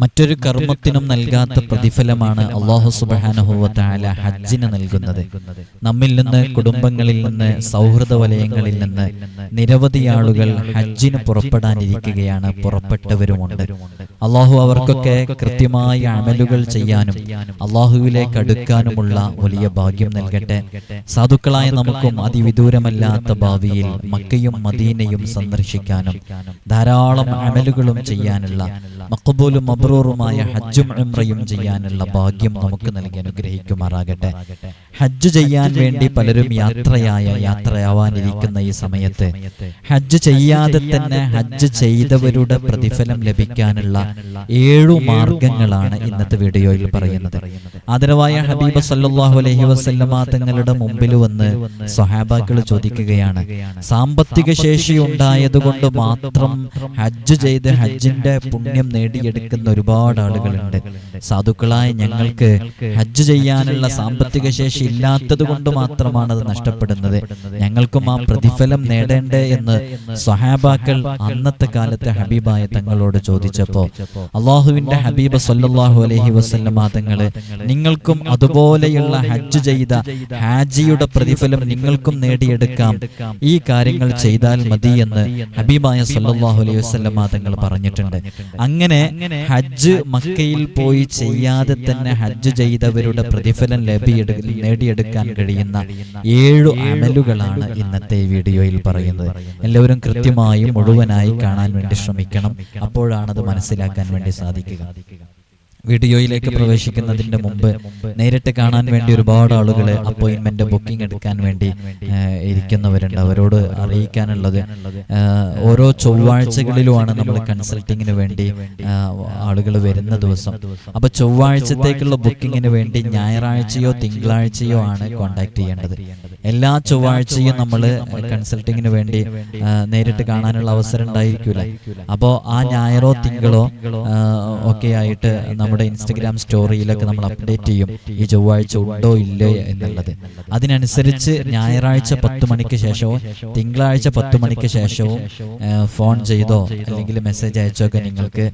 മറ്റൊരു കർമ്മത്തിനും നൽകാത്ത പ്രതിഫലമാണ് അള്ളാഹു സുബാനഹുവല ഹജ്ജിന് നൽകുന്നത്. നമ്മിൽ നിന്ന് കുടുംബങ്ങളിൽ നിന്ന് സൗഹൃദ വലയങ്ങളിൽ നിന്ന് നിരവധി ആളുകൾ ഹജ്ജിന് പുറപ്പെടാനിരിക്കുകയാണ് പുറപ്പെട്ടവരുമുണ്ട്. അള്ളാഹു അവർക്കൊക്കെ കൃത്യമായ അമലുകൾ ചെയ്യാനും അള്ളാഹുവിലേക്ക് അടുക്കാനുമുള്ള വലിയ ഭാഗ്യം നൽകട്ടെ. സാധുക്കളായ നമുക്കും അതിവിദൂരമല്ലാത്ത ഭാവിയിൽ മക്കയും മദീനയും സന്ദർശിക്കാനും ധാരാളം അമലുകളും ചെയ്യാനുള്ള മക്കബൂലും മബ്രൂറുമായ ഹജ്ജും ഉംറയും ചെയ്യാനുള്ള ഭാഗ്യം നമുക്ക് നൽകി അനുഗ്രഹിക്കുമാറാകട്ടെ. ഹജ്ജ് ചെയ്യാൻ വേണ്ടി പലരും യാത്രയായ യാത്രയാവാനിരിക്കുന്ന ഈ സമയത്ത് ഹജ്ജ് ചെയ്യാതെ തന്നെ ഹജ്ജ് ചെയ്തവരുടെ പ്രതിഫലം ലഭിക്കാനുള്ള ഏഴു മാർഗങ്ങളാണ് ഇന്നത്തെ വീഡിയോയിൽ പറയുന്നത്. ആദരവായ ഹബീബ് സല്ലാഹു അലഹി വസല്ലമ തങ്ങളുടെ മുമ്പിൽ വന്ന് സ്വഹാബാക്കൾ ചോദിക്കുകയാണ്. സാമ്പത്തിക ശേഷി ഉണ്ടായതുകൊണ്ട് മാത്രം ഹജ്ജ് ചെയ്ത് ഹജ്ജിന്റെ പുണ്യം നേടിയെടുക്കുന്ന ഒരുപാട് ആളുകളുണ്ട്. സാധുക്കളായ ഞങ്ങൾക്ക് ഹജ്ജ് ചെയ്യാനുള്ള സാമ്പത്തിക ശേഷി ഇല്ലാത്തത് കൊണ്ട് മാത്രമാണ് അത് നഷ്ടപ്പെടുന്നത്. ഞങ്ങൾക്കും ആ പ്രതിഫലം നേടേണ്ടേ എന്ന് സഹാബാക്കൾ അന്നത്തെ കാലത്തെ ഹബീബായ തങ്ങളോട് ചോദിച്ചപ്പോ അള്ളാഹുവിന്റെ ഹബീബ് സല്ലല്ലാഹു അലഹി വസല്ലമ തങ്ങൾ നിങ്ങൾക്കും അതുപോലെയുള്ള ഹജ്ജ് ചെയ്ത ഹാജിയുടെ പ്രതിഫലം നിങ്ങൾക്കും നേടിയെടുക്കാം. ഈ കാര്യങ്ങൾ ചെയ്താൽ മതി എന്ന് ഹബീബായ സല്ലല്ലാഹു അലൈഹി വസല്ലമ തങ്ങൾ പറഞ്ഞിട്ടുണ്ട്. അങ്ങനെ ഹജ്ജ് മക്കയിൽ പോയി ചെയ്യാതെ തന്നെ ഹജ്ജ് ചെയ്തവരുടെ പ്രതിഫലം ലഭിയെടു നേടിയെടുക്കാൻ കഴിയുന്ന ഏഴു അമലുകളാണ് ഇന്നത്തെ വീഡിയോയിൽ പറയുന്നത്. എല്ലാവരും കൃത്യമായും മുഴുവനായി കാണാൻ വേണ്ടി ശ്രമിക്കണം. അപ്പോഴാണത് മനസ്സിലാക്കാൻ വേണ്ടി സാധിക്കുക. വീഡിയോയിലേക്ക് പ്രവേശിക്കുന്നതിന്റെ മുമ്പ് നേരിട്ട് കാണാൻ വേണ്ടി ഒരുപാട് ആളുകൾ അപ്പോയിന്റ്മെന്റ് ബുക്കിംഗ് എടുക്കാൻ വേണ്ടി ഇരിക്കുന്നവരുണ്ട്. അവരോട് അറിയിക്കാനുള്ളത് ഓരോ ചൊവ്വാഴ്ചകളിലുമാണ് നമ്മൾ കൺസൾട്ടിങ്ങിന് വേണ്ടി ആളുകൾ വരുന്ന ദിവസം. അപ്പൊ ചൊവ്വാഴ്ചത്തേക്കുള്ള ബുക്കിങ്ങിന് വേണ്ടി ഞായറാഴ്ചയോ തിങ്കളാഴ്ചയോ ആണ് കോണ്ടാക്ട് ചെയ്യേണ്ടത്. എല്ലാ ചൊവ്വാഴ്ചയും നമ്മൾ കൺസൾട്ടിങ്ങിന് വേണ്ടി നേരിട്ട് കാണാനുള്ള അവസരം ഉണ്ടായിരിക്കില്ല അപ്പോൾ ആ ഞായറോ തിങ്കളോ ഒക്കെ ആയിട്ട് നമ്മുടെ ഇൻസ്റ്റഗ്രാം സ്റ്റോറിയിലൊക്കെ നമ്മൾ അപ്ഡേറ്റ് ചെയ്യും. ഈ ചൊവ്വാഴ്ച ഉണ്ടോ ഇല്ലേ എന്നുള്ളത്. അതിനനുസരിച്ച് ഞായറാഴ്ച പത്ത് മണിക്ക് ശേഷവും തിങ്കളാഴ്ച പത്ത് മണിക്ക് ശേഷവും ഫോൺ ചെയ്തോ അല്ലെങ്കിൽ മെസ്സേജ് അയച്ചോ ഒക്കെ നിങ്ങൾക്ക്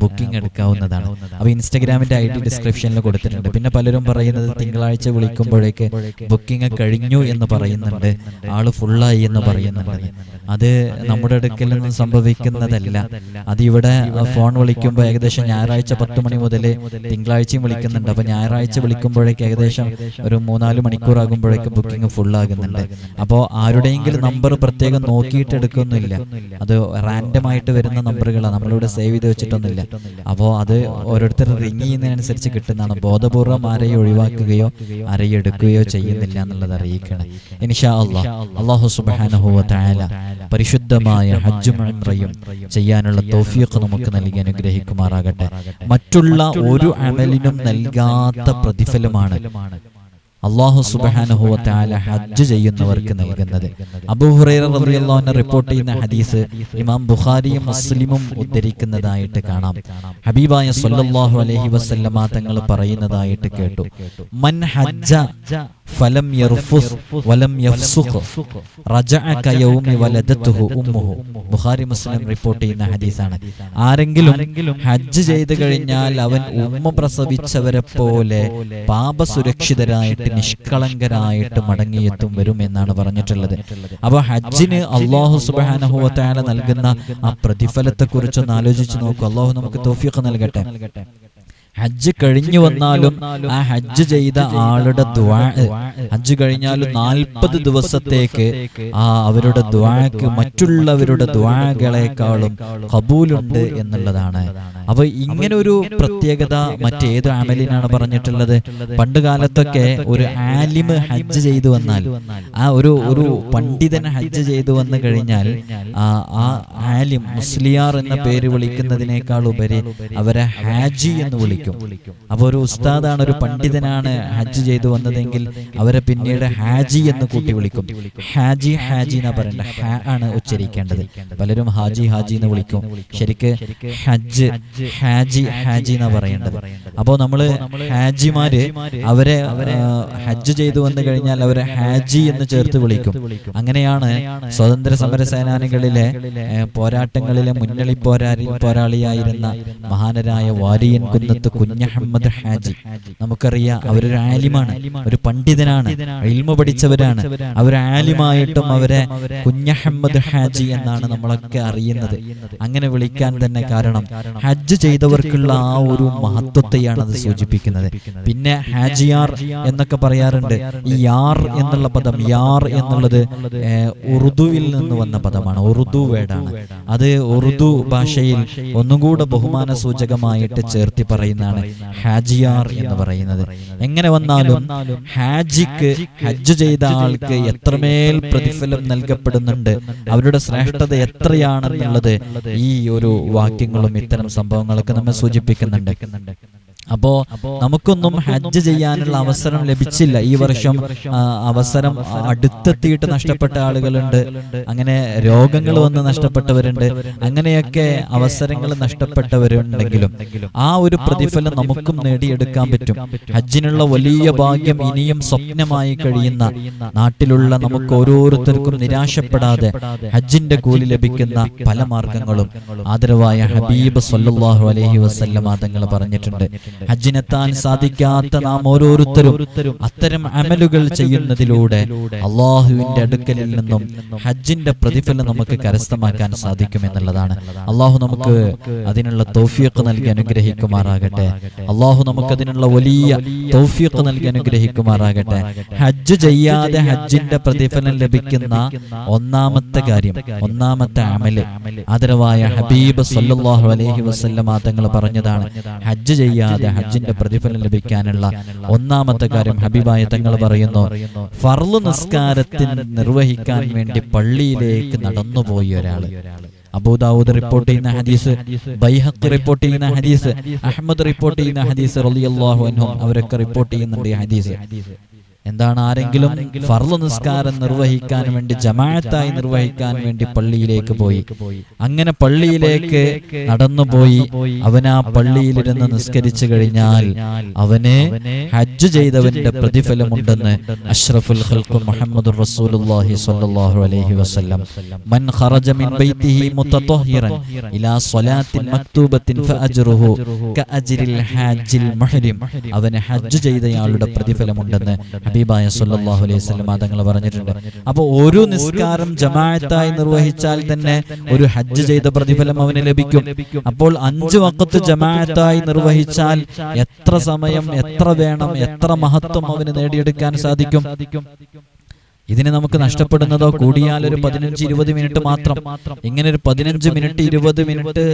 ബുക്കിംഗ് എടുക്കാവുന്നതാണ്. അപ്പോൾ ഇൻസ്റ്റഗ്രാമിന്റെ ഐ ഡി ഡിസ്ക്രിപ്ഷനിൽ കൊടുത്തിട്ടുണ്ട്. പിന്നെ പലരും പറയുന്നത് തിങ്കളാഴ്ച വിളിക്കുമ്പോഴേക്ക് ബുക്കിംഗ് കഴിഞ്ഞു എന്ന് പറയുന്നുണ്ട്. ആൾ ഫുള്ളായി എന്ന് പറയുന്നുണ്ട്. അത് നമ്മുടെ അടുക്കൽ നിന്ന് സംഭവിക്കുന്നതല്ല. അത് ഇവിടെ ഫോൺ വിളിക്കുമ്പോൾ ഏകദേശം ഞായറാഴ്ച പത്ത് മണി മുതൽ തിങ്കളാഴ്ചയും വിളിക്കുന്നുണ്ട്. അപ്പോൾ ഞായറാഴ്ച വിളിക്കുമ്പോഴേക്ക് ഏകദേശം ഒരു മൂന്നാൽ മണിക്കൂർ ആകുമ്പോഴേക്കും ബുക്കിംഗ് ഫുൾ ആകുന്നുണ്ട്. അപ്പോൾ ആരുടെയെങ്കിലും നമ്പർ പ്രത്യേകം നോക്കിയിട്ട് എടുക്കൊന്നുമില്ല അത് റാൻഡം ആയിട്ട് വരുന്ന നമ്പറുകളാണ് നമ്മളിവിടെ സേവ് ചെയ്ത് വെച്ചിട്ടൊന്നുമില്ല. അപ്പോൾ അത് ഓരോരുത്തർ റിങ് ചെയ്യുന്നതിനനുസരിച്ച് കിട്ടുന്നതാണ്. ബോധപൂർവം ആരെയും ഒഴിവാക്കുകയോ ആരെയും എടുക്കുകയോ ചെയ്യുന്നില്ല എന്നുള്ളത് അറിയിക്കണം. ഇൻഷാ അള്ളാഹ് അള്ളാഹു സുബ്ഹാനഹു വ തആല പരിശുദ്ധമായ ഹജ്ജും ചെയ്യാനുള്ള തോഫിയൊക്കെ നമുക്ക് നൽകി അനുഗ്രഹിക്കുമാറാകട്ടെ. മറ്റുള്ള ഒരു അമലിനും നൽകാത്ത പ്രതിഫലമാണ്. അള്ളാഹു തആല ഹജ്ജ് ചെയ്യുന്നവർക്ക് നൽകുന്നത്. അബൂ ഹുറൈറ റളിയല്ലാഹു റിപ്പോർട്ട് ചെയ്യുന്ന ഹദീസ് ഇമാം ബുഖാരിയും മുസ്ലിമും ഉദ്ധരിക്കുന്നതായിട്ട് കാണാം. ഹബീബായ സല്ലല്ലാഹു അലഹി വസല്ലമ തങ്ങൾ പറയുന്നതായിട്ട് കേട്ടു. മൻ ഹജ്ജ ഫലം യർഫുസ് വലം യഫ്സുഖ് റജഅക യൗമി വലദത്തുഹു ഉമ്മുഹു. ബുഖാരി മുസ്ലിം റിപ്പോർട്ട് ചെയ്യുന്ന ഹദീസാണ്. ആരെങ്കിലും ഹജ്ജ് ചെയ്തു കഴിഞ്ഞാൽ അവൻ ഉമ്മ പ്രസവിച്ചവരെ പോലെ പാപസുരക്ഷിതരായിട്ട് നിഷ്കളങ്കരായിട്ട് മടങ്ങിയെത്തും വരും എന്നാണ് പറഞ്ഞിട്ടുള്ളത്. അപ്പൊ ഹജ്ജിന് അള്ളാഹു സുബാനഹുവത്തായ നൽകുന്ന ആ പ്രതിഫലത്തെ കുറിച്ചൊന്ന് ആലോചിച്ച് നോക്കൂ. അള്ളാഹു നമുക്ക് തോഫിയൊക്കെ നൽകട്ടെ. ഹജ്ജ് കഴിഞ്ഞു വന്നാലും ആ ഹജ്ജ് ചെയ്ത ആളുടെ ഹജ്ജ് കഴിഞ്ഞാലും നാൽപ്പത് ദിവസത്തേക്ക് ആ അവരുടെ ദ്വാക്ക് മറ്റുള്ളവരുടെ ദ്വാകളെക്കാളും കബൂലുണ്ട് എന്നുള്ളതാണ്. അപ്പൊ ഇങ്ങനെ ഒരു പ്രത്യേകത മറ്റേത് അമലിനാണ് പറഞ്ഞിട്ടുള്ളത്. പണ്ട് കാലത്തൊക്കെ ഒരു ആലിമ് ഹജ്ജ് ചെയ്തു വന്നാൽ ആ ഒരു ഒരു പണ്ഡിതൻ ഹജ്ജ് ചെയ്തു വന്നു കഴിഞ്ഞാൽ ആ ആലിം മുസ്ലിയാർ എന്ന പേര് വിളിക്കുന്നതിനേക്കാൾ ഉപരി അവരെ ഹാജി എന്ന് വിളിക്കും. അപ്പൊ ഒരു ഉസ്താദാണ് ഒരു പണ്ഡിതനാണ് ഹജ്ജ് ചെയ്തു വന്നതെങ്കിൽ അവരെ പിന്നീട് ഹാജി എന്ന് കൂട്ടി വിളിക്കും. ഹാജി ഹാജി എന്നാ പറയണ്ട ഹാ ആണ് ഉച്ചരിക്കേണ്ടത്. പലരും ഹാജി ഹാജി എന്ന് വിളിക്കും. ശരിക്ക് ഹജ്ജ് ഹാജി. ഹാജി എന്നാ പറയേണ്ടത്. അപ്പോ നമ്മൾ ഹാജിമാര് അവരെ ഹജ്ജ് ചെയ്തു വന്നു കഴിഞ്ഞാൽ അവരെ ഹാജി എന്ന് ചേർത്ത് വിളിക്കും. അങ്ങനെയാണ് സ്വതന്ത്ര സമര സേനാനികളിലെ പോരാട്ടങ്ങളിലെ മുന്നണി പോരാളി പോരാളിയായിരുന്ന മഹാനരായ വാരിയൻ കുന്നത്ത് കുഞ്ഞഹമ്മദ് ഹാജി. നമുക്കറിയാം അവരൊരു ആലിമാണ് ഒരു പണ്ഡിതനാണ് ഇൽമ പഠിച്ചവരാണ്. അവർ ആലിമായിട്ടും അവരെ കുഞ്ഞഹമ്മദ് ഹാജി എന്നാണ് നമ്മളൊക്കെ അറിയുന്നത്. അങ്ങനെ വിളിക്കാൻ തന്നെ കാരണം ഹജ്ജ് ചെയ്തവർക്കുള്ള ആ ഒരു മഹത്വത്തെയാണ് അത് സൂചിപ്പിക്കുന്നത്. പിന്നെ ഹാജിയാർ എന്നൊക്കെ പറയാറുണ്ട്. ഈ യാർ എന്നുള്ള പദം യാർ എന്നുള്ളത് ഉറുദുവിൽ നിന്ന് വന്ന പദമാണ്. ഉറുദു വേടാണ്. അത് ഉറുദു ഭാഷയിൽ ഒന്നുകൂടെ ബഹുമാന സൂചകമായിട്ട് ചേർത്തി പറയുന്നതാണ് ഹാജിയാർ എന്ന് പറയുന്നത്. എങ്ങനെ വന്നാലും ഹാജിക്ക് ഹജ്ജ് ചെയ്ത ആൾക്ക് എത്രമേൽ പ്രതിഫലം നൽകപ്പെടുന്നുണ്ട്? അവരുടെ ശ്രേഷ്ഠത എത്രയാണെന്നുള്ളത് ഈ ഒരു വാക്യങ്ങളും ഇത്തരം സംഭവങ്ങളൊക്കെ നമ്മെ സൂചിപ്പിക്കുന്നുണ്ട്. അപ്പോ നമുക്കൊന്നും ഹജ്ജ് ചെയ്യാനുള്ള അവസരം ലഭിച്ചില്ല. ഈ വർഷം അവസരം അടുത്തെത്തിയിട്ട് നഷ്ടപ്പെട്ട ആളുകളുണ്ട്. അങ്ങനെ രോഗങ്ങൾ വന്ന് നഷ്ടപ്പെട്ടവരുണ്ട്. അങ്ങനെയൊക്കെ അവസരങ്ങൾ നഷ്ടപ്പെട്ടവരുണ്ടെങ്കിലും ആ ഒരു പ്രതിഫലം നമുക്കും നേടിയെടുക്കാൻ പറ്റും. ഹജ്ജിനുള്ള വലിയ ഭാഗ്യം ഇനിയും സ്വപ്നമായി കഴിയുന്ന നാട്ടിലുള്ള നമുക്ക് ഓരോരുത്തർക്കും നിരാശപ്പെടാതെ ഹജ്ജിന്റെ കൂലി ലഭിക്കുന്ന പല മാർഗങ്ങളും ആദരവായ ഹബീബ് സല്ലാഹു അലഹി വസല്ലമ തങ്ങൾ പറഞ്ഞിട്ടുണ്ട്. ഹജ്ജിനെത്താൻ സാധിക്കാത്ത നാം ഓരോരുത്തരും അത്തരം അമലുകൾ ചെയ്യുന്നതിലൂടെ അള്ളാഹുവിന്റെ അടുക്കലിൽ നിന്നും ഹജ്ജിന്റെ പ്രതിഫലം നമുക്ക് കരസ്ഥമാക്കാൻ സാധിക്കും എന്നുള്ളതാണ്. അള്ളാഹു നമുക്ക് അതിനുള്ള തൗഫീഖ് നൽകി അനുഗ്രഹിക്കുമാറാകട്ടെ. അള്ളാഹു നമുക്ക് അതിനുള്ള വലിയ തൗഫീഖ് നൽകി അനുഗ്രഹിക്കുമാറാകട്ടെ. ഹജ്ജ് ചെയ്യാതെ ഹജ്ജിന്റെ പ്രതിഫലം ലഭിക്കുന്ന ഒന്നാമത്തെ കാര്യം ഒന്നാമത്തെ അമൽ. ആദരവായ ഹബീബ് സല്ലാഹു അലഹി വസല്ലമ തങ്ങൾ പറഞ്ഞതാണ് ഹജ്ജ് ചെയ്യാതെ ഹജ്ജിന്റെ പ്രതിഫലം ലഭിക്കാനുള്ള ഒന്നാമത്തെ കാര്യം ഹബീബായ തങ്ങൾ പറയുന്നു ഫർൾ നിസ്കാരത്തിൽ നിർവഹിക്കാൻ വേണ്ടി പള്ളിയിലേക്ക് നടന്നുപോയി ഒരാൾ. അബൂദാവൂദ് റിപ്പോർട്ട് ചെയ്യുന്ന ഹദീസ് ബൈഹത്ത് റിപ്പോർട്ട് ചെയ്യുന്ന ഹദീസ് അഹമ്മദ് റിപ്പോർട്ട് ചെയ്യുന്ന ഹദീസ് റളിയല്ലാഹു അൻഹും അവരൊക്കെ റിപ്പോർട്ട് ചെയ്യുന്നുണ്ട് ഈ ഹദീസ്. എന്താണ് ആരെങ്കിലും ഫർൾ നിസ്കാരം നിർവഹിക്കാൻ വേണ്ടി ജമാഅത്തായി നിർവഹിക്കാൻ വേണ്ടി പള്ളിയിലേക്ക് പോയി. അങ്ങനെ പള്ളിയിലേക്ക് നടന്നുപോയി. അവൻ ആ പള്ളിയിലിരുന്ന് നിസ്കരിച്ചു കഴിഞ്ഞാൽ അവന് ഹജ്ജ് ചെയ്തവന്റെ പ്രതിഫലമുണ്ടെന്ന് അഷ്റഫുൽ ഖൽഖ് മുഹമ്മദ് റസൂലുള്ളാഹി സ്വല്ലല്ലാഹു അലൈഹി വസല്ലം. മൻ ഖറജ മിൻ ബൈതിഹി മുതതഹിറൻ ഇലാ സ്വലാത്തിൻ മക്തൂബത്തിൻ ഫഅജ്റുഹു കഅജ്രിൽ ഹാജിൽ മുഹ്രിം. അവനെ ഹജ്ജ് ചെയ്തയാളുടെ പ്രതിഫലമുണ്ടെന്ന് ഹബീബ് ഹബീബായ സല്ലല്ലാഹു അലൈഹി സ്വലം തങ്ങൾ പറഞ്ഞിട്ടുണ്ട്. അപ്പോൾ ഒരു നിസ്കാരം ജമാഅത്തായി നിർവഹിച്ചാൽ തന്നെ ഒരു ഹജ്ജ് ചെയ്ത പ്രതിഫലം അവന് ലഭിക്കും. അപ്പോൾ അഞ്ച് വക്കത്ത് ജമാഅത്തായി നിർവഹിച്ചാൽ എത്ര സമയം എത്ര വേണം എത്ര മഹത്വം അവന് നേടിയെടുക്കാൻ സാധിക്കും? ഇതിന് നമുക്ക് നഷ്ടപ്പെടുന്നതോ കൂടിയാൽ ഒരു പതിനഞ്ച് ഇരുപത് മിനിറ്റ് മാത്രം. ഇങ്ങനെ ഒരു പതിനഞ്ച് മിനിറ്റ് ഇരുപത് മിനിറ്റ്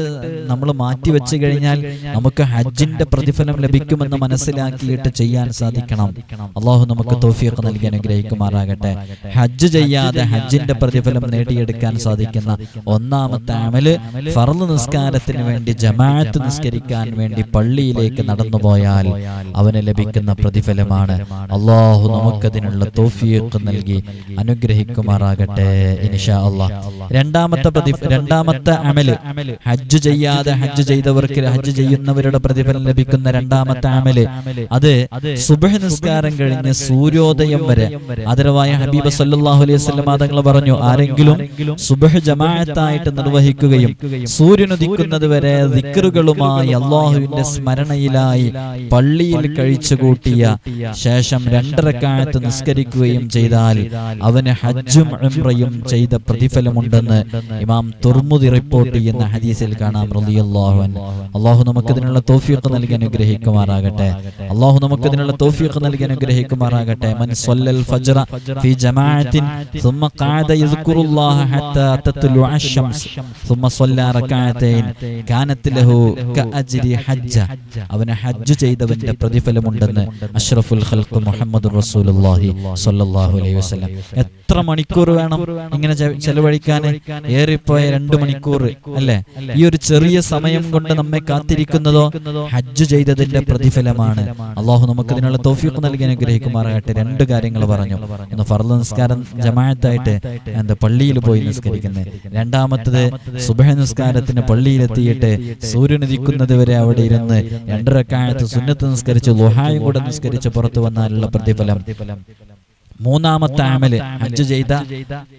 നമ്മൾ മാറ്റി വെച്ച് കഴിഞ്ഞാൽ നമുക്ക് ഹജ്ജിന്റെ പ്രതിഫലം ലഭിക്കുമെന്ന് മനസ്സിലാക്കിയിട്ട് ചെയ്യാൻ സാധിക്കണം. അള്ളാഹു നമുക്ക് തോഫിയൊക്കെ നൽകി അനുഗ്രഹിക്കുമാറാകട്ടെ. ഹജ്ജ് ചെയ്യാതെ ഹജ്ജിന്റെ പ്രതിഫലം നേടിയെടുക്കാൻ സാധിക്കുന്ന ഒന്നാമത്തെ അമൽ ഫർൾ നിസ്കാരത്തിന് വേണ്ടി ജമാഅത്ത് നിസ്കരിക്കാൻ വേണ്ടി പള്ളിയിലേക്ക് നടന്നുപോയാൽ അവന് ലഭിക്കുന്ന പ്രതിഫലമാണ് അള്ളാഹു നമുക്കതിനുള്ള തോഫിയൊക്കെ നൽകി. അനുഗ്രഹിക്കുമാറാകട്ടെ ഇൻഷാ അള്ളാഹ് രണ്ടാമത്തെ പ്രതി രണ്ടാമത്തെ അമൽ. ഹജ്ജ് ചെയ്യാതെ ഹജ്ജ് ചെയ്തവർക്ക് ഹജ്ജ് ചെയ്യുന്നവരുടെ പ്രതിഫലം ലഭിക്കുന്ന രണ്ടാമത്തെ അമൽ. അത് സുബഹ് നിസ്കാരം കഴിഞ്ഞ് സൂര്യോദയം വരെ. ആദരവായ ഹബീബ് സല്ലല്ലാഹു അലൈഹി തങ്ങൾ പറഞ്ഞു ആരെങ്കിലും സുബഹ് ജമാഅത്തായിട്ട് നിർവഹിക്കുകയും സൂര്യനുദിക്കുന്നത് വരെ ദിക്കറുകളുമായി അള്ളാഹുവിന്റെ സ്മരണയിലായി പള്ളിയിൽ കഴിച്ചുകൂട്ടിയ ശേഷം രണ്ടരക്കാലത്ത് നിസ്കരിക്കുകയും ചെയ്താൽ അവന് ഹജ്ജും ഉംറയും ചെയ്ത പ്രതിഫലമുണ്ടെന്ന് ഇമാം തുർമുദി റിപ്പോർട്ട് ചെയ്യുന്ന ഹദീസിൽ കാണാം റളിയല്ലാഹു അൻഹു അള്ളാഹു നമുക്കിതിനുള്ള തൗഫീഖ് നൽകി അനുഗ്രഹിക്കുമാറാകട്ടെ അള്ളാഹു നമുക്കിതിനുള്ള തൗഫീഖ് നൽകി അനുഗ്രഹിക്കുമാറാകട്ടെ മൻ സ്വല്ലൽ ഫജ്റ ഫി ജമാഅത്തിൻ ثم قعد يذكر الله حتى تطلع الشمس ثم صلى ركعتين كانت له كأجر حج അവന് ഹജ്ജ് ചെയ്തവന്റെ പ്രതിഫലമുണ്ടെന്ന് അഷ്റഫുൽ ഖൽഖ് മുഹമ്മദ് റസൂലുള്ളാഹി സ്വല്ലല്ലാഹു അലൈഹി വസല്ലം വസല്ലം എത്ര മണിക്കൂർ വേണം ഇങ്ങനെ ചെലവഴിക്കാൻ? ഏറിപ്പോയ രണ്ട് മണിക്കൂർ. അല്ലെ? ഈ ഒരു ചെറിയ സമയം കൊണ്ട് നമ്മെ കാത്തിരിക്കുന്നതോ? ഹജ്ജ് ചെയ്തതിന്റെ പ്രതിഫലമാണ്. അള്ളാഹു നമുക്ക് ഇതിനുള്ള തോഫിയൊക്കെ നൽകി അനുഗ്രഹിക്കുമാറാകട്ടെ. രണ്ട് കാര്യങ്ങൾ പറഞ്ഞു. ഒന്ന് ഫർദ് നിസ്കാരം ജമാഅത്തായിട്ട് എന്താ പള്ളിയിൽ പോയി നിസ്കരിക്കുന്നത് രണ്ടാമത്തത് സുബഹ നിസ്കാരത്തിന് പള്ളിയിലെത്തിയിട്ട് സൂര്യൻ ഉദിക്കുന്നത് വരെ അവിടെ ഇരുന്ന് രണ്ടരക്കാലത്ത് സുന്നത്ത് നിസ്കരിച്ച് ലുഹായും കൂടെ നിസ്കരിച്ച് പുറത്തു വന്നാലുള്ള പ്രതിഫലം. മൂന്നാമത്തെ ആമൽ ഹജ്ജ് ചെയ്ത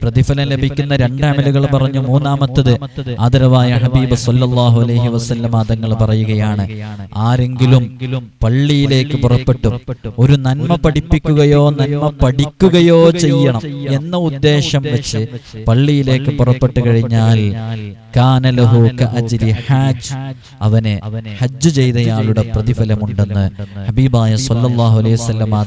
പ്രതിഫലം ലഭിക്കുന്ന രണ്ടാമലുകൾ പറഞ്ഞു മൂന്നാമത്തത് ആദരവായ ഹബീബ് സൊല്ലാഹു അലഹി വസല്ലമ തങ്ങൾ പറയുകയാണ്. ആരെങ്കിലും പള്ളിയിലേക്ക് പുറപ്പെട്ടു ഒരു നന്മ പഠിപ്പിക്കുകയോ നന്മ പഠിക്കുകയോ ചെയ്യണം എന്ന ഉദ്ദേശം വെച്ച് പള്ളിയിലേക്ക് പുറപ്പെട്ടു കഴിഞ്ഞാൽ അവനെ ഹജ്ജ് ചെയ്തയാളുടെ പ്രതിഫലമുണ്ടെന്ന് ഹബീബായ സല്ലല്ലാഹു അലൈഹി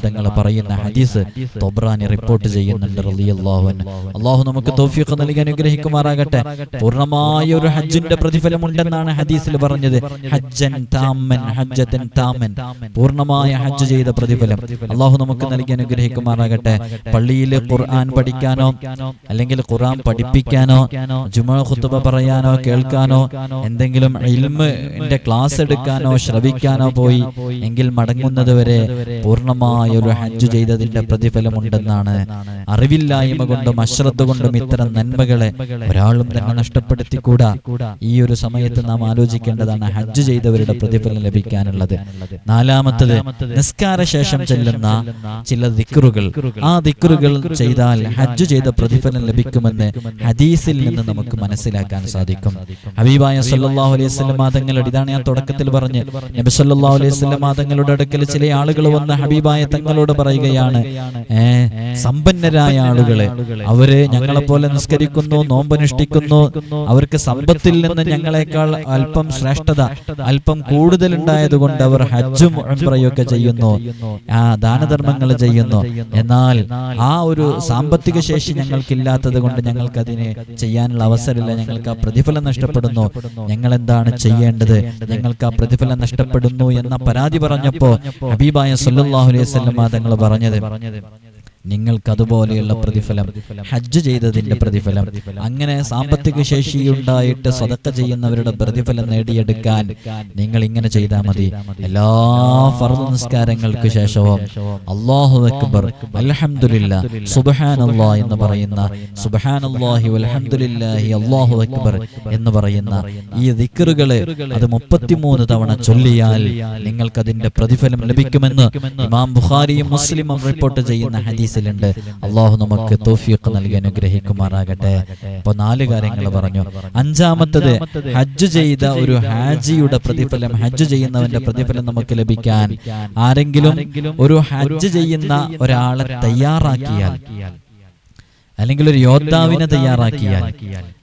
തങ്ങൾ പറയുന്ന ഹദീസ് തൊബ്രാനി റിപ്പോർട്ട് ചെയ്യുന്നുണ്ട് റളിയല്ലാഹു അൻഹു. അള്ളാഹു നമുക്ക് തൗഫീഖ് നൽകി അനുഗ്രഹിക്കുമാറാകട്ടെ. പൂർണമായ ഒരു ഹജ്ജിന്റെ പ്രതിഫലമുണ്ടെന്നാണ് ഹദീസിൽ പറഞ്ഞത്. ഹജ്ജൻ താമൻ ഹജ്ജത്തൻ താമൻ. പൂർണമായ ഹജ്ജ് ചെയ്ത പ്രതിഫലം. അള്ളാഹു നമുക്ക് നൽകി അനുഗ്രഹിക്കുമാറാകട്ടെ. പള്ളിയിൽ ഖുർആൻ പഠിക്കാനോ അല്ലെങ്കിൽ ഖുർആൻ പഠിപ്പിക്കാനോ ജുമാ ഖുത്തുബ പറയാനോ കേൾക്കാനോ എന്തെങ്കിലും ഇൽമിന്റെ ക്ലാസ് എടുക്കാനോ ശ്രവിക്കാനോ പോയി എങ്കിൽ മടങ്ങുന്നത് വരെ പൂർണമായ ഒരു ഹജ്ജ് ചെയ്തതിന്റെ പ്രതിഫലമുണ്ടെന്നാണ് അറിവില്ലായ്മ കൊണ്ടും അശ്രദ്ധ കൊണ്ടും ഇത്തരം നന്മകളെ ഒരാളും തന്നെ നഷ്ടപ്പെടുത്തിക്കൂടാ. ഈ ഒരു സമയത്ത് നാം ആലോചിക്കേണ്ടതാണ് ഹജ്ജ് ചെയ്തവരുടെ പ്രതിഫലം ലഭിക്കാനുള്ളത്. നാലാമത്തത് നിസ്കാര ശേഷം ചെല്ലുന്ന ചില ദിക്കറുകൾ ആ ദിക്കറുകൾ ചെയ്താൽ ഹജ്ജ് ചെയ്ത പ്രതിഫലം ലഭിക്കുമെന്ന് ഹദീസിൽ നിന്ന് നമുക്ക് മനസ്സിലാക്കാൻ സാധിക്കും ഹബീബായ സല്ലാഹു അലൈഹി വസല്ലം തങ്ങളുടെ ഇതാണ് ഞാൻ തുടക്കത്തിൽ പറഞ്ഞ് നബി സല്ലാഹു അലൈഹി വസല്ലം തങ്ങളുടെ അടുക്കൽ ചില ആളുകൾ വന്ന് ഹബീബായ തങ്ങളോട് പറയുകയാണ്. സമ്പന്നരായ ആളുകൾ. അവർ ഞങ്ങളെ പോലെ നിസ്കരിക്കുന്നു നോമ്പനുഷ്ഠിക്കുന്നു. അവർക്ക് സമ്പത്തിൽ നിന്ന് ഞങ്ങളെക്കാൾ അല്പം ശ്രേഷ്ഠത അല്പം കൂടുതൽ ഉണ്ടായതുകൊണ്ട് അവർ ഹജ്ജും ഉംറയൊക്കെ ചെയ്യുന്നു. ആ ദാനധർമ്മങ്ങൾ ചെയ്യുന്നു. എന്നാൽ ആ ഒരു സാമ്പത്തിക ശേഷി ഞങ്ങൾക്കില്ലാത്തത് കൊണ്ട് ഞങ്ങൾക്ക് അതിന് ചെയ്യാനുള്ള അവസരമില്ല. ഞങ്ങൾക്ക് ആ പ്രതിഫലം നഷ്ടപ്പെടുന്നു. ഞങ്ങൾ എന്താണ് ചെയ്യേണ്ടത്? ഞങ്ങൾക്ക് ആ പ്രതിഫലം നഷ്ടപ്പെടുന്നു എന്ന പരാതി പറഞ്ഞപ്പോ ഹബീബായ സല്ലല്ലാഹു അലൈഹി വസല്ലം തങ്ങൾ പറഞ്ഞത്. നിങ്ങൾക്ക് അതുപോലെയുള്ള പ്രതിഫലം ഹജ്ജ് ചെയ്തതിന്റെ പ്രതിഫലം അങ്ങനെ സാമ്പത്തിക ശേഷിയുണ്ടായിട്ട് സ്വതക്ക ചെയ്യുന്നവരുടെ പ്രതിഫലം നേടിയെടുക്കാൻ നിങ്ങൾ ഇങ്ങനെ ചെയ്താൽ മതി. എല്ലാ ഫർദ് നിസ്കാരങ്ങൾക്ക് ശേഷവും അള്ളാഹു അക്ബർ അൽഹംദുലില്ലാ സുബ്ഹാനല്ലാ എന്ന് പറയുന്ന സുബ്ഹാനല്ലാഹി വൽഹംദുലില്ലാഹി അല്ലാഹു അക്ബർ എന്ന് പറയുന്ന ഈ ദിക്കറുകളെ അത് മുപ്പത്തിമൂന്ന് തവണ ചൊല്ലിയാൽ നിങ്ങൾക്കതിന്റെ പ്രതിഫലം ലഭിക്കുമെന്ന് ഇമാം ബുഖാരിയും മുസ്ലിമും റിപ്പോർട്ട് ചെയ്യുന്ന ഹദീസിലുണ്ട്. അള്ളാഹു നമുക്ക് തോഫിയൊക്കെ നൽകി അനുഗ്രഹിക്കുമാറാകട്ടെ. അപ്പൊ നാല് കാര്യങ്ങൾ പറഞ്ഞു. അഞ്ചാമത്തത് ഹജ്ജ് ചെയ്ത ഒരു ഹാജിയുടെ പ്രതിഫലം. ഹജ്ജ് ചെയ്യുന്നവന്റെ പ്രതിഫലം നമുക്ക് ലഭിക്കാൻ ആരെങ്കിലും ഒരു ഹജ്ജ് ചെയ്യുന്ന ഒരാളെ തയ്യാറാക്കിയാൽ അല്ലെങ്കിൽ ഒരു യോദ്ധാവിനെ തയ്യാറാക്കിയാൽ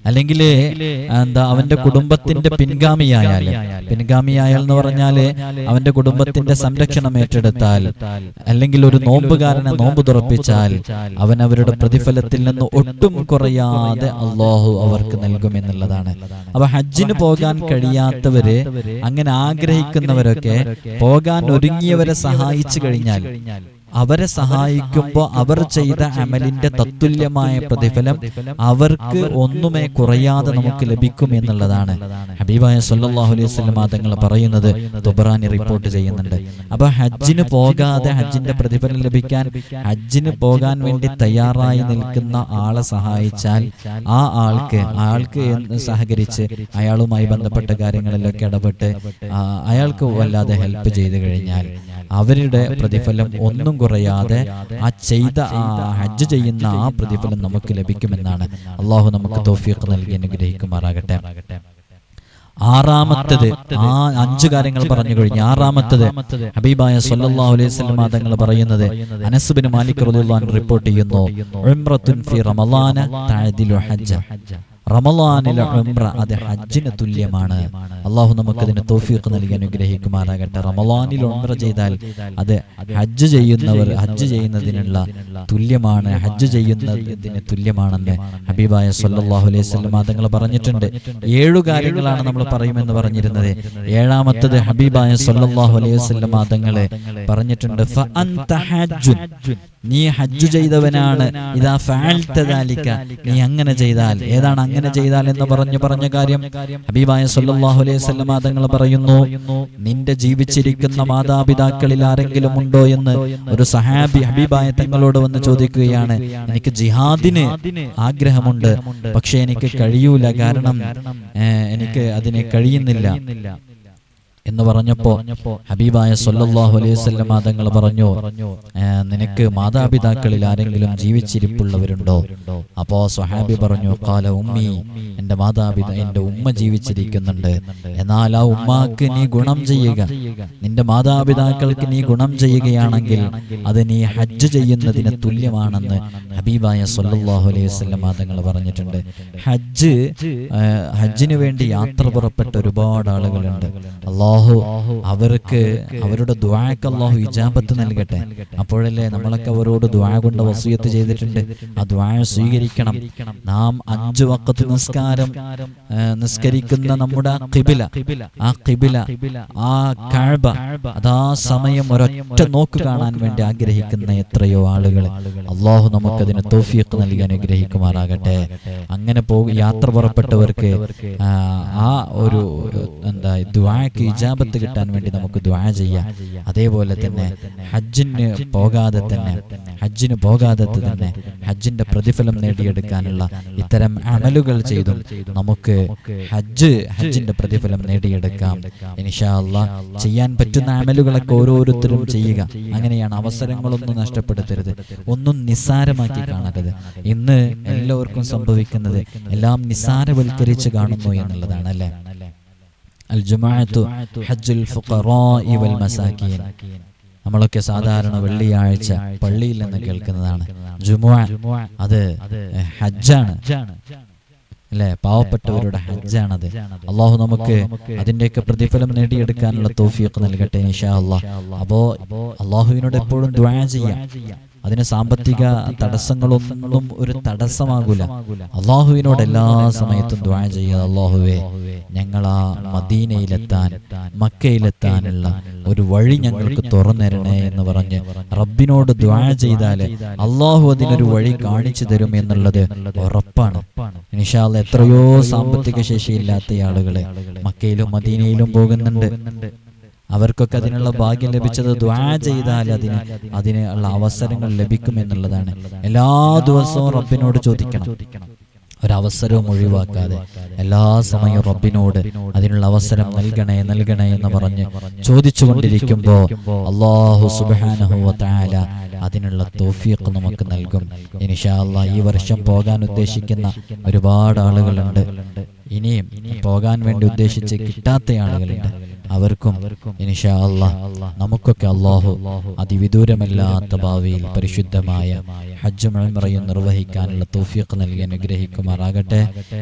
അല്ലെങ്കിൽ എന്താ അവന്റെ കുടുംബത്തിന്റെ പിൻഗാമിയായാൽ പിൻഗാമിയായാൽ എന്ന് പറഞ്ഞാൽ അവന്റെ കുടുംബത്തിന്റെ സംരക്ഷണം ഏറ്റെടുത്താൽ അല്ലെങ്കിൽ ഒരു നോമ്പുകാരനെ നോമ്പ് തുറപ്പിച്ചാൽ അവൻ അവരുടെ പ്രതിഫലത്തിൽ നിന്ന് ഒട്ടും കുറയാതെ അള്ളാഹു അവർക്ക് നൽകുമെന്നുള്ളതാണ്. അപ്പൊ ഹജ്ജിന് പോകാൻ കഴിയാത്തവര് അങ്ങനെ ആഗ്രഹിക്കുന്നവരൊക്കെ പോകാൻ ഒരുങ്ങിയവരെ സഹായിച്ചു കഴിഞ്ഞാൽ അവരെ സഹായിക്കുമ്പോൾ അവർ ചെയ്ത അമലിന്റെ തത്തുല്യമായ പ്രതിഫലം അവർക്ക് ഒന്നുമേ കുറയാതെ നമുക്ക് ലഭിക്കും എന്നുള്ളതാണ്. ഹബീബായ സല്ലാഹു അലൈഹി വസല്ലം തങ്ങൾ പറയുന്നത് തുബറാനി റിപ്പോർട്ട് ചെയ്യുന്നുണ്ട്. അപ്പൊ ഹജ്ജിന് പോകാതെ ഹജ്ജിന്റെ പ്രതിഫലം ലഭിക്കാൻ ഹജ്ജിന് പോകാൻ വേണ്ടി തയ്യാറായി നിൽക്കുന്ന ആളെ സഹായിച്ചാൽ ആ ആൾക്ക് ആൾക്ക് എന്ന് സഹകരിച്ച് അയാളുമായി ബന്ധപ്പെട്ട കാര്യങ്ങളിലൊക്കെ ഇടപെട്ട് അയാൾക്ക് വല്ലാതെ ഹെൽപ്പ് ചെയ്തു കഴിഞ്ഞാൽ അവരുടെ പ്രതിഫലം ഒന്നും കുറയാതെ ആ ചെയ്ത ആ ഹജ്ജ് ചെയ്യുന്ന ആ പ്രതിഫലം നമുക്ക് ലഭിക്കുമെന്നാണ് അള്ളാഹു നമുക്ക് തോഫീഖ് നൽകി അനുഗ്രഹിക്കുമാറാകട്ടെ. ആറാമത്തത് ആ അഞ്ച് കാര്യങ്ങൾ പറഞ്ഞു കഴിഞ്ഞു. ആറാമത്തത് ഹബീബായ സല്ലല്ലാഹു അലൈഹി വസല്ലം തങ്ങൾ പറയുന്നത് അനസ് ബിൻ മാലിക് റളിയല്ലാഹു അൻഹു റിപ്പോർട്ട് ചെയ്യുന്നു ഉംറത്തുൻ ഫി റമളാന തഅദിലു ഹജ്ജ. റമളാനിലെ ഉംറ അത് ഹജ്ജിന് തുല്യമാണ്. അള്ളാഹു നമുക്കതിന് തോഫീഖ് നൽകി അനുഗ്രഹിക്കുമാറാകട്ടെ. റമളാനിൽ ഉംറ ചെയ്താൽ അത് ഹജ്ജ് ചെയ്യുന്നവർ ഹജ്ജ് ചെയ്യുന്നതിനുള്ള തുല്യമാണ്. ഹജ്ജ് ചെയ്യുന്നതിന് തുല്യമാണെന്ന് ഹബീബായ സല്ലല്ലാഹു അലൈഹി വസല്ലം തങ്ങൾ പറഞ്ഞിട്ടുണ്ട്. ഏഴു കാര്യങ്ങളാണ് നമ്മൾ പറയുമെന്ന് പറഞ്ഞിരുന്നത്. ഏഴാമത്തത് ഹബീബായ സല്ലല്ലാഹു അലൈഹി വസല്ലം തങ്ങളെ പറഞ്ഞിട്ടുണ്ട്. നീ ഹജ്ജ് ചെയ്തവനാണ്. ഇതാ ഫാൽ നീ അങ്ങനെ ചെയ്താൽ ഏതാണ് അങ്ങനെ ചെയ്താൽ എന്ന് പറഞ്ഞു പറഞ്ഞ കാര്യം ഹബീബായ സല്ലല്ലാഹു അലൈഹി തങ്ങൾ പറയുന്നു നിന്റെ ജീവിച്ചിരിക്കുന്ന മാതാപിതാക്കളിൽ ആരെങ്കിലും ഉണ്ടോ എന്ന് ഒരു സഹാബി ഹബീബായ തങ്ങളോട് വന്ന് ചോദിക്കുകയാണ് എനിക്ക് ജിഹാദിന് ആഗ്രഹമുണ്ട് പക്ഷെ എനിക്ക് കഴിയൂല കാരണം എനിക്ക് അതിന് കഴിയുന്നില്ല. എന്ന് പറഞ്ഞപ്പോ ഹബീബായ സൊല്ലാഹു അലൈഹി വസല്ലം തങ്ങൾ പറഞ്ഞു നിനക്ക് മാതാപിതാക്കളിൽ ആരെങ്കിലും ജീവിച്ചിരിപ്പുള്ളവരുണ്ടോ? അപ്പോ സ്വഹാബി പറഞ്ഞു കാല ഉമ്മി എന്റെ മാതാപിതാ എന്റെ ഉമ്മ ജീവിച്ചിരിക്കുന്നുണ്ട്. എന്നാൽ ആ ഉമ്മാക്ക് നീ ഗുണം ചെയ്യുക. നിന്റെ മാതാപിതാക്കൾക്ക് നീ ഗുണം ചെയ്യുകയാണെങ്കിൽ അത് നീ ഹജ്ജ് ചെയ്യുന്നതിന് തുല്യമാണെന്ന് ഹബീബായ സൊല്ലാഹു അലൈഹി വസല്ലം തങ്ങൾ പറഞ്ഞിട്ടുണ്ട്. ഹജ്ജ് ഹജ്ജിന് വേണ്ടി യാത്ര പുറപ്പെട്ട ഒരുപാട് ആളുകളുണ്ട്. അള്ളാഹു അവർക്ക് അവരുടെ ദ്വാക്ക് അള്ളാഹു ഇജാബത്ത് നൽകട്ടെ. അപ്പോഴല്ലേ നമ്മളൊക്കെ അവരോട് ദ്വാ കൊണ്ട് വസൂയത്ത് ചെയ്തിട്ടുണ്ട്. ആ ദ്വാ സ്വീകരിക്കണം. നാം അഞ്ചു വക്കത്ത് നിസ്കാരം നിസ്കരിക്കുന്ന നമ്മുടെ ആ കിബില ആ കിബില ആ കഴബ. അതാ സമയം ഒരൊറ്റ നോക്ക് കാണാൻ വേണ്ടി ആഗ്രഹിക്കുന്ന എത്രയോ ആളുകൾ അള്ളാഹു നമുക്കതിന് തോഫിയൊക്കെ നൽകി അനുഗ്രഹിക്കുമാറാകട്ടെ. അങ്ങനെ പോകും യാത്ര പുറപ്പെട്ടവർക്ക് ആ, ഒരു എന്താ ദ്വാക്ക് ഇജാബത്ത് കിട്ടാൻ വേണ്ടി നമുക്ക് ദ്വാ ചെയ്യാം. അതേപോലെ തന്നെ ഹജ്ജിന് പോകാതെ തന്നെ ഹജ്ജിന് പോകാതെ തന്നെ ഹജ്ജിന്റെ പ്രതിഫലം നേടിയെടുക്കാനുള്ള ഇത്തരം അമലുകൾ ചെയ്തും നമുക്ക് ഹജ്ജ് ഹജ്ജിന്റെ പ്രതിഫലം നേടിയെടുക്കാം. ഇൻഷാ അല്ലാ ചെയ്യാൻ പറ്റുന്ന അമലുകളൊക്കെ ഓരോരുത്തരും ചെയ്യുക. അങ്ങനെയാണ് അവസരങ്ങളൊന്നും നഷ്ടപ്പെടുത്തരുത്. ഒന്നും നിസ്സാരമാക്കി കാണരുത്. ഇന്ന് എല്ലാവർക്കും സംഭവിക്കുന്നത് എല്ലാം നിസ്സാരവൽക്കരിച്ച് കാണുന്നു എന്നുള്ളതാണ് അല്ലേ? ഹജ്ജുൽ ഫുഖറാഇ വൽ മസാകീൻ നമ്മളൊക്കെ സാധാരണ വെള്ളിയാഴ്ച പള്ളിയിൽ നിന്ന് കേൾക്കുന്നതാണ്. ജുമുഅ അത് ഹജ്ജാണ്. അല്ലെ? പാവപ്പെട്ടവരുടെ ഹജ്ജാണത്. അള്ളാഹു നമുക്ക് അതിന്റെയൊക്കെ പ്രതിഫലം നേടിയെടുക്കാനുള്ള തോഫിയൊക്കെ നൽകട്ടെ ഇൻഷാ അള്ളാഹ് അപ്പോ അള്ളാഹുവിനോട് എപ്പോഴും ദ്വാ ചെയ്യാം. അതിന് സാമ്പത്തിക തടസ്സങ്ങളൊന്നും ഒരു തടസ്സമാകൂല. അള്ളാഹുവിനോട് എല്ലാ സമയത്തും ദ്വാ ചെയ്യുക. അള്ളാഹുവെ ഞങ്ങൾ ആ മദീനയിലെത്താൻ മക്കയിലെത്താനുള്ള ഒരു വഴി ഞങ്ങൾക്ക് തുറന്നിരണേ എന്ന് പറഞ്ഞ് റബ്ബിനോട് ദ്വാ ചെയ്താൽ അള്ളാഹു അതിനൊരു വഴി കാണിച്ചു തരും എന്നുള്ളത് ഉറപ്പാണ്. നിഷാൽ എത്രയോ സാമ്പത്തിക ശേഷിയില്ലാത്ത ആളുകളെ മക്കയിലും മദീനയിലും പോകുന്നുണ്ട്. അവർക്കൊക്കെ അതിനുള്ള ഭാഗ്യം ലഭിച്ചത് ദ്വാ ചെയ്താൽ അതിന് അതിനുള്ള അവസരങ്ങൾ ലഭിക്കും എന്നുള്ളതാണ്. എല്ലാ ദിവസവും റബ്ബിനോട് ചോദിക്കണം. ഒരവസരവും ഒഴിവാക്കാതെ എല്ലാ സമയവും റബ്ബിനോട് അതിനുള്ള അവസരം നൽകണേ നൽകണേ എന്ന് പറഞ്ഞ് ചോദിച്ചുകൊണ്ടിരിക്കുമ്പോൾ അള്ളാഹു സുബാനഹുല അതിനുള്ള തോഫിയൊക്കെ നമുക്ക് നൽകും. ഇനിഷാല്ല ഈ വർഷം പോകാൻ ഉദ്ദേശിക്കുന്ന ഒരുപാട് ആളുകളുണ്ട്. ഇനിയും പോകാൻ വേണ്ടി ഉദ്ദേശിച്ച് കിട്ടാത്ത ആളുകളുണ്ട്. അവർക്കും ഇൻഷാ അള്ളാഹ് നമുക്കൊക്കെ അള്ളാഹു അതിവിദൂരമല്ലാത്ത ഭാവിയിൽ പരിശുദ്ധമായ ഹജ്ജ് ഉംറയും നിർവഹിക്കാനുള്ള തോഫിയൊക്കെ നൽകി അനുഗ്രഹിക്കുമാറാകട്ടെ.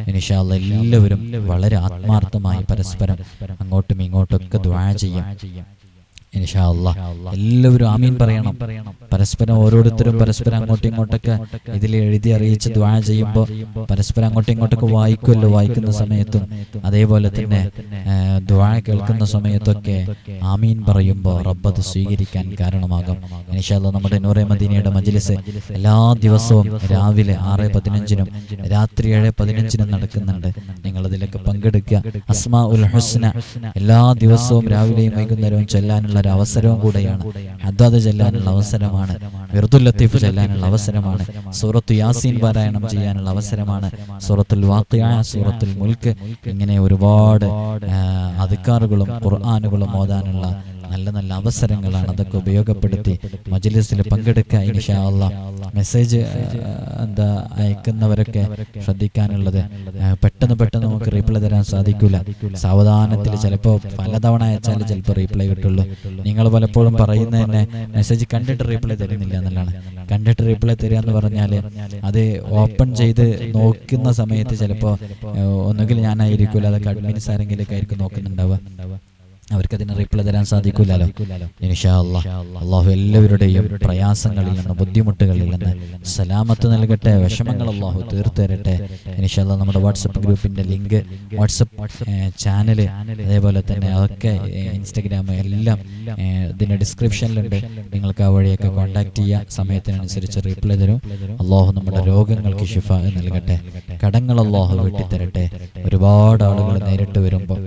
ഇൻഷാ എല്ലാവരും വളരെ ആത്മാർത്ഥമായി പരസ്പരം അങ്ങോട്ടും ഇങ്ങോട്ടും ഒക്കെ ദ്വാ ചെയ്യാം. എല്ലാവരും ആമീൻ പറയണം. പരസ്പരം ഓരോരുത്തരും പരസ്പരം അങ്ങോട്ടും ഇങ്ങോട്ടൊക്കെ ഇതിൽ എഴുതി അറിയിച്ച് ദ്വാ ചെയ്യുമ്പോൾ പരസ്പരം അങ്ങോട്ടും ഇങ്ങോട്ടൊക്കെ വായിക്കുമല്ലോ വായിക്കുന്ന സമയത്തും അതേപോലെ തന്നെ ദ്വാ കേൾക്കുന്ന സമയത്തൊക്കെ ആമീൻ പറയുമ്പോൾ റബ്ബത് സ്വീകരിക്കാൻ കാരണമാകും. ഇൻഷാ അല്ലാ നമ്മുടെ നൂറെ മദീനയുടെ മജിലിസ് എല്ലാ ദിവസവും രാവിലെ ആറ് പതിനഞ്ചിനും രാത്രി ഏഴ് പതിനഞ്ചിനും നടക്കുന്നുണ്ട്. നിങ്ങൾ അതിലൊക്കെ പങ്കെടുക്കുക. അസ്മാ ഉൽ ഹുസ്ന. എല്ലാ ദിവസവും രാവിലെയും വൈകുന്നേരവും ചൊല്ലാനുള്ള ഒരു അവസരവും കൂടെയാണ്. ഹദ്ദാദ് ചെല്ലാനുള്ള അവസരമാണ്. വെറുതുൽ ലത്തീഫ് ചെല്ലാനുള്ള അവസരമാണ്. സൂറത്തു യാസീൻ പാരായണം ചെയ്യാനുള്ള അവസരമാണ്. സൂറത്തുൽ വാക്കിയായ സൂറത്തുൽ മുൽക്ക് ഇങ്ങനെ ഒരുപാട് അധികാറുകളും ഖുർആാനുകളും ഓതാനുള്ള നല്ല നല്ല അവസരങ്ങളാണ് അതൊക്കെ ഉപയോഗപ്പെടുത്തി മജ്ലിസിൽ പങ്കെടുക്കുക ഇൻഷാ അല്ലാ. മെസ്സേജ് എന്താ അയക്കുന്നവരൊക്കെ ശ്രദ്ധിക്കാനുള്ളത്. പെട്ടെന്ന് പെട്ടെന്ന് നമുക്ക് റീപ്ലൈ തരാൻ സാധിക്കില്ല സാവധാനത്തിൽ ചിലപ്പോൾ പലതവണ അയച്ചാൽ ചിലപ്പോൾ റീപ്ലൈ കിട്ടുള്ളൂ. നിങ്ങൾ പലപ്പോഴും പറയുന്നത് തന്നെ മെസ്സേജ് കണ്ടിട്ട് റീപ്ലൈ തരുന്നില്ല എന്നുള്ളതാണ്. കണ്ടിട്ട് റീപ്ലൈ തരിക എന്ന് പറഞ്ഞാൽ അത് ഓപ്പൺ ചെയ്ത് നോക്കുന്ന സമയത്ത് ചിലപ്പോൾ ഒന്നുകിൽ ഞാനായിരിക്കില്ല അതൊക്കെ അഡ്മിൻസ് ആരെങ്കിലൊക്കെ ആയിരിക്കും നോക്കുന്നുണ്ടാവുക. അവർക്കതിന് റിപ്ലൈ തരാൻ സാധിക്കില്ലല്ലോ. അള്ളാഹു എല്ലാവരുടെയും പ്രയാസങ്ങളിൽ നിന്ന് ബുദ്ധിമുട്ടുകളിൽ നിന്ന് സലാമത്ത് നൽകട്ടെ വിഷമങ്ങൾ അള്ളാഹു തീർത്തു തരട്ടെ. ഇൻഷാ അല്ലാഹ് നമ്മുടെ വാട്സപ്പ് ഗ്രൂപ്പിന്റെ ലിങ്ക് വാട്സപ്പ് ചാനൽ അതേപോലെ തന്നെ അതൊക്കെ ഇൻസ്റ്റഗ്രാം എല്ലാം ഇതിന്റെ ഡിസ്ക്രിപ്ഷനിലുണ്ട് നിങ്ങൾക്ക് ആ വഴിയൊക്കെ കോൺടാക്ട് ചെയ്യാം. സമയത്തിനനുസരിച്ച് റിപ്ലൈ തരും. അള്ളാഹു നമ്മുടെ രോഗങ്ങൾക്ക് ഷിഫ നൽകട്ടെ. കടങ്ങൾ അള്ളാഹു വെട്ടിത്തരട്ടെ. ഒരുപാട് ആളുകൾ നേരിട്ട് വരുമ്പോൾ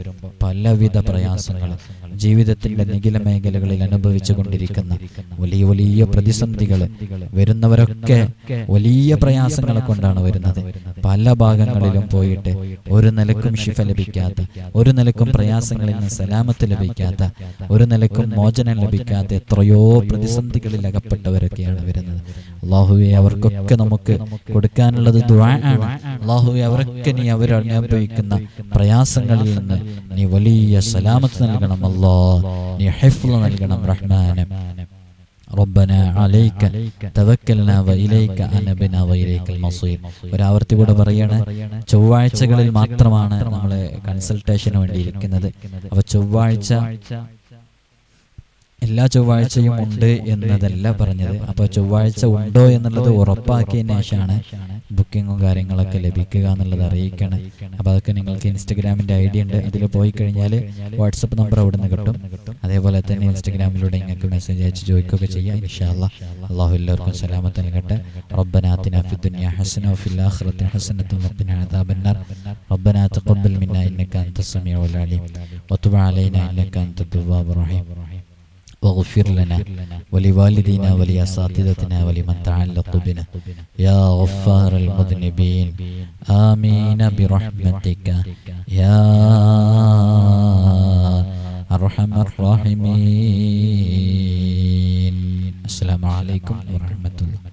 പലവിധ പ്രയാസങ്ങൾ Alexander. ജീവിതത്തിന്റെ നിഖില മേഖലകളിൽ അനുഭവിച്ചു കൊണ്ടിരിക്കുന്ന വലിയ വലിയ പ്രതിസന്ധികൾ വരുന്നവരൊക്കെ വലിയ പ്രയാസങ്ങളെ കൊണ്ടാണ് വരുന്നത്. പല ഭാഗങ്ങളിലും പോയിട്ട് ഒരു നിലക്കും ശിഫ ലഭിക്കാത്ത ഒരു നിലക്കും പ്രയാസങ്ങളിൽ നിന്ന് സലാമത്ത് ലഭിക്കാത്ത ഒരു നിലക്കും മോചനം ലഭിക്കാത്ത എത്രയോ പ്രതിസന്ധികളിൽ അകപ്പെട്ടവരൊക്കെയാണ് വരുന്നത്. അള്ളാഹുവെ അവർക്കൊക്കെ നമുക്ക് കൊടുക്കാനുള്ളത് ദുആ ആണ്. അള്ളാഹുവെ അവരൊക്കെ നീ അവരനുഭവിക്കുന്ന പ്രയാസങ്ങളിൽ നിന്ന് നീ വലിയ സലാമത്ത് നൽകണം. അല്ലാ അല്ലാ നീ ഹിഫ്ള് നൽകണം റഹ്മാനെ. റബ്ബന അലൈക തവക്കൽന വഇലൈക അനബന വഇലൈകൽ ഒരു ആവർത്തി കൂടെ പറയാണ് ചൊവ്വാഴ്ചകളിൽ മാത്രമാണ് നമ്മൾ കൺസൾട്ടേഷന് വേണ്ടിയിരിക്കുന്നത് അപ്പൊ ചൊവ്വാഴ്ച എല്ലാ ചൊവ്വാഴ്ചയും ഉണ്ട് എന്നതല്ല പറഞ്ഞത്. അപ്പോൾ ചൊവ്വാഴ്ച ഉണ്ടോ എന്നുള്ളത് ഉറപ്പാക്കിയ ശേഷമാണ് ബുക്കിങ്ങും കാര്യങ്ങളൊക്കെ ലഭിക്കുക എന്നുള്ളത് അറിയിക്കണം. അപ്പോൾ അതൊക്കെ നിങ്ങൾക്ക് ഇൻസ്റ്റഗ്രാമിന്റെ ഐ ഡി ഉണ്ട്. അതിൽ പോയി കഴിഞ്ഞാൽ വാട്സപ്പ് നമ്പർ അവിടെ നിന്ന് കിട്ടും. അതേപോലെ തന്നെ ഇൻസ്റ്റഗ്രാമിലൂടെ നിങ്ങൾക്ക് മെസ്സേജ് അയച്ച് ചോദിക്കുകയൊക്കെ ചെയ്യാം. ഇൻഷാല്ല അള്ളാഹു എല്ലാവർക്കും സലാമത്ത് നൽകട്ടെ. റബ്ബനാത്തിന ഫി ഹസന ഫിൽ ആഖിറത്തി റബ്ബനാ മിന്നാ ഇന്നക അലീം. അലൈനാ റഹീം واغفر لنا ولوالدينا ولأساتذتنا ولمن تعلق بنا. يا غفار المذنبين آمين برحمتك. يا أرحم الراحمين. السلام عليكم ورحمة الله.